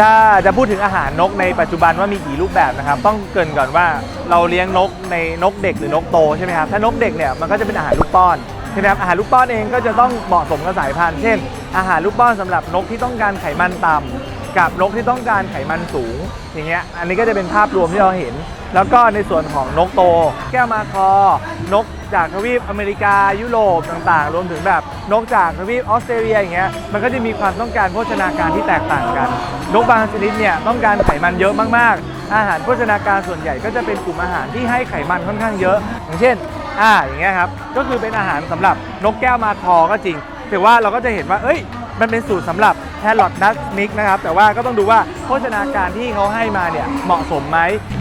ถ้าจะพูดถึงอาหารนกในปัจจุบันว่ามีกี่รูปแบบนะครับ ต้องเกรินก่อนว่าเราเลี้ยงนกในนกเด็กหรือนกโตใช่ไหมครับถ้านกเด็กเนี่ยมันก็จะเป็นอาหารลูกป้อนใช่ไหมครับอาหารลูกป้อนเองก็จะต้องเหมาะสมกับสายพันธุ์เช่น อาหารลูกป้อนสำหรับนกที่ต้องการไขมันต่ำ กับนกที่ต้องการไขมันสูง อย่างเงี้ยอันนี้ก็จะเป็นภาพรวมที่เราเห็น แล้วก็ในส่วนของนกโต แก้วมาคอ นกจากทวีปอเมริกายุโรปต่างๆ รวมถึงแบบนกจากทวีปออสเตรเลียอย่างเงี้ยมันก็จะมีความต้องการโภชนาการที่แตกต่างกัน นกบางชนิดเนี่ยต้องการไขมันเยอะมากๆ อาหารโภชนาการส่วนใหญ่ก็จะเป็นกลุ่มอาหารที่ให้ไขมันค่อนข้างเยอะ อย่างเช่นอ่าอย่างเงี้ยครับก็คือเป็นอาหารสำหรับนกแก้วมาคอก็จริงแต่ว่าเราก็จะเห็นว่าเอ้ย มันเป็นสูตรสำหรับแฮร์ลอดนัสมิกนะครับ แต่ว่าก็ต้องดูว่าโภชนาการที่เขาให้มาเนี่ยเหมาะสมไหม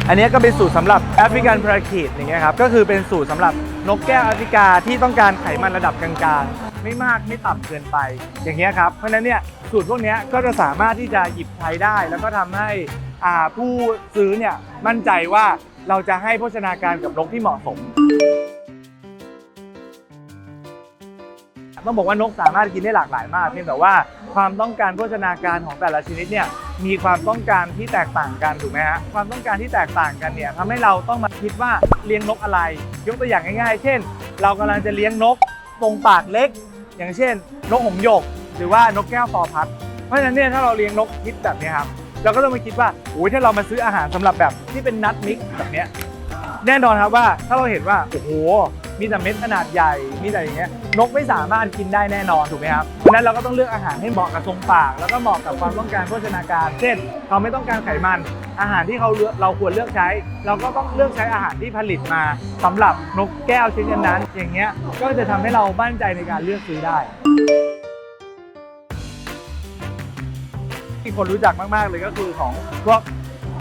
อันนี้ก็เป็นสูตรสำหรับแอฟริกันพาราคีดอย่างเงี้ยครับ ก็คือเป็นสูตรสำหรับนกแก้วแอฟริกาที่ต้องการไขมันระดับกลางๆ ไม่มากไม่ต่ำเกินไป อย่างเงี้ยครับ เพราะฉะนั้นเนี่ยสูตรพวกเนี้ยก็จะสามารถที่จะหยิบใช้ได้ แล้วก็ทำให้อ่าผู้ซื้อเนี่ยมั่นใจว่าเราจะให้โภชนาการกับนกที่เหมาะสม ต้องบอกว่านกสามารถกินได้หลากหลายมาก เพียงแต่ว่าความต้องการโภชนาการของแต่ละชนิดเนี่ยมีความต้องการที่แตกต่างกันถูกไหมฮะความต้องการที่แตกต่างกันเนี่ยทำให้เราต้องมาคิดว่าเลี้ยงนกอะไร ยกตัวอย่างง่ายๆ เช่น เรากำลังจะเลี้ยงนกตรงปากเล็ก อย่างเช่น นกหงส์หยก หรือว่านกแก้วฟอพัด เพราะฉะนั้นเนี่ยถ้าเราเลี้ยงนกคิดแบบนี้ครับเราก็ต้องมาคิดว่าโอ้ยถ้าเรามาซื้ออาหารสำหรับแบบที่เป็นนัทมิกแบบเนี้ยแน่นอนครับว่าถ้าเราเห็นว่าโอ้โห มีแต่เม็ดขนาดใหญ่ มีแต่อย่างเงี้ย นกไม่สามารถกินได้แน่นอนถูกไหมครับเพราะนั้นเราก็ต้องเลือกอาหารให้เหมาะกับทรงปาก แล้วก็เหมาะกับความต้องการโภชนาการ เช่นเขาไม่ต้องการไขมัน อาหารที่เขาเลือกเราควรเลือกใช้ เราก็ต้องเลือกใช้อาหารที่ผลิตมาสำหรับนกแก้วชนิดนั้น อย่างเงี้ย ก็จะทำให้เรามั่นใจในการเลือกซื้อได้ที่คนรู้จักมาก ๆ เลยก็คือของพวก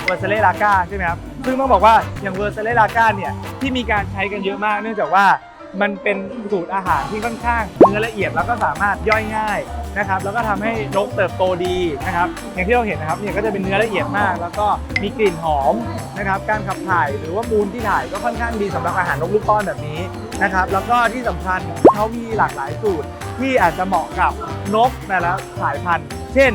เวอร์เซเลลาก้าใช่ไหมครับ ซึ่งต้องบอกว่าอย่างเวอร์เซเลลาก้าเนี่ยที่มีการใช้กันเยอะมาก เนื่องจากว่ามันเป็นสูตรอาหารที่ค่อนข้างเนื้อละเอียดแล้วก็สามารถย่อยง่ายนะครับแล้วก็ทำให้นกเติบโตดีนะครับอย่างที่เราเห็นนะครับเนี่ยก็จะเป็นเนื้อละเอียดมาก แล้วก็มีกลิ่นหอมนะครับการขับถ่ายหรือว่ามูลที่ถ่ายก็ค่อนข้างดีสำหรับอาหารนกลูกป้อนแบบนี้นะครับแล้วก็ที่สำคัญเขามีหลากหลายสูตรที่อาจจะเหมาะกับนกแต่ละสายพันธุ์ เช่น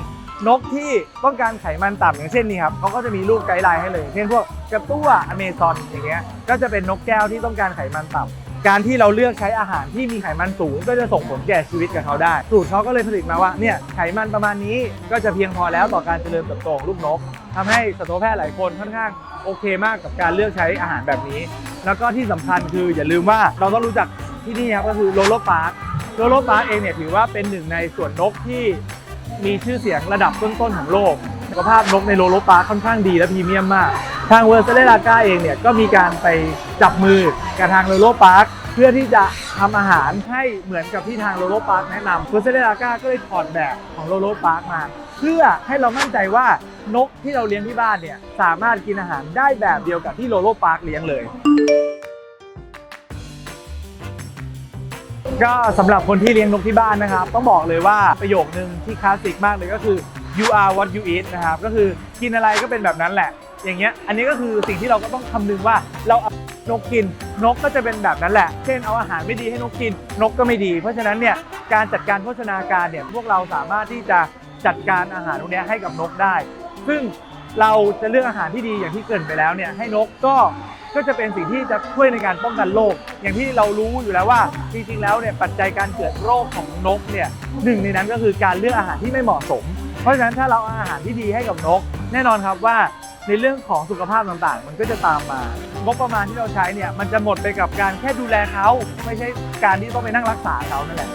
นกที่ต้องการไขมันต่ำอย่างเช่นนี้ครับเขาก็จะมีรูปไกด์ไลน์ให้เลย เช่นพวกกระตั้วอเมซอนอย่างเงี้ยก็จะเป็นนกแก้วที่ต้องการไขมันต่ำการที่เราเลือกใช้อาหารที่มีไขมันสูง ก็จะส่งผลแก่ชีวิตกับเขาได้ สูตรเขาก็เลยผลิตมาว่าเนี่ยไขมันประมาณนี้ก็จะเพียงพอแล้วต่อการเจริญเติบโตของลูกนกทำให้สัตวแพทย์หลายคนค่อนข้างโอเคมากกับการเลือกใช้อาหารแบบนี้ แล้วก็ที่สำคัญคืออย่าลืมว่าเราต้องรู้จักที่นี่ครับก็คือโลโลพาร์คโลโลพาร์คเองเนี่ยถือว่าเป็นหนึ่งในส่วนนกที่ มีชื่อเสียงระดับต้นๆของโลกสุขภาพนกในโลโลปาร์คค่อนข้างดีและพรีเมียมมาก ทางเวอร์เซเลลาก้าเองเนี่ยก็มีการไปจับมือกับทางโลโลปาร์คเพื่อที่จะทำอาหารให้เหมือนกับที่ทางโลโลปาร์คแนะนำเวอร์เซเลลาก้าก็เลยถอดแบบของโลโลปาร์คมา เพื่อให้เรามั่นใจว่านกที่เราเลี้ยงที่บ้านเนี่ยสามารถกินอาหารได้แบบเดียวกับที่โลโลปาร์คเลี้ยงเลย ก็สำหรับคนที่เลี้ยงนกที่บ้านนะครับ ต้องบอกเลยว่าประโยคนึงที่คลาสสิกมากเลยก็คือ you are what you eat นะครับ ก็คือกินอะไรก็เป็นแบบนั้นแหละ อย่างเงี้ย อันนี้ก็คือสิ่งที่เราก็ต้องคำนึงว่าเราเอานกกิน นกก็จะเป็นแบบนั้นแหละ เช่นเอาอาหารไม่ดีให้นกกิน นกก็ไม่ดี เพราะฉะนั้นเนี่ยการจัดการโภชนาการเนี่ยพวกเราสามารถที่จะจัดการอาหารพวกนี้ให้กับนกได้ ซึ่ง เราจะเลือกอาหารที่ดีอย่างที่เกรินไปแล้วเนี่ยให้นกก็ก็จะเป็นสิ่งที่จะช่วยในการป้องกันโรคอย่างที่เรารู้อยู่แล้วว่าจริงๆแล้วเนี่ยปัจจัยการเกิดโรคของนกเนี่ยหนึ่งในนั้นก็คือการเลือกอาหารที่ไม่เหมาะสม เพราะฉะนั้นถ้าเราเอาอาหารที่ดีให้กับนก แน่นอนครับว่าในเรื่องของสุขภาพต่างๆ มันก็จะตามมางบประมาณที่เราใช้เนี่ยมันจะหมดไปกับการแค่ดูแลเขาไม่ใช่การที่ต้องไปนั่งรักษาเขานั่นแหละ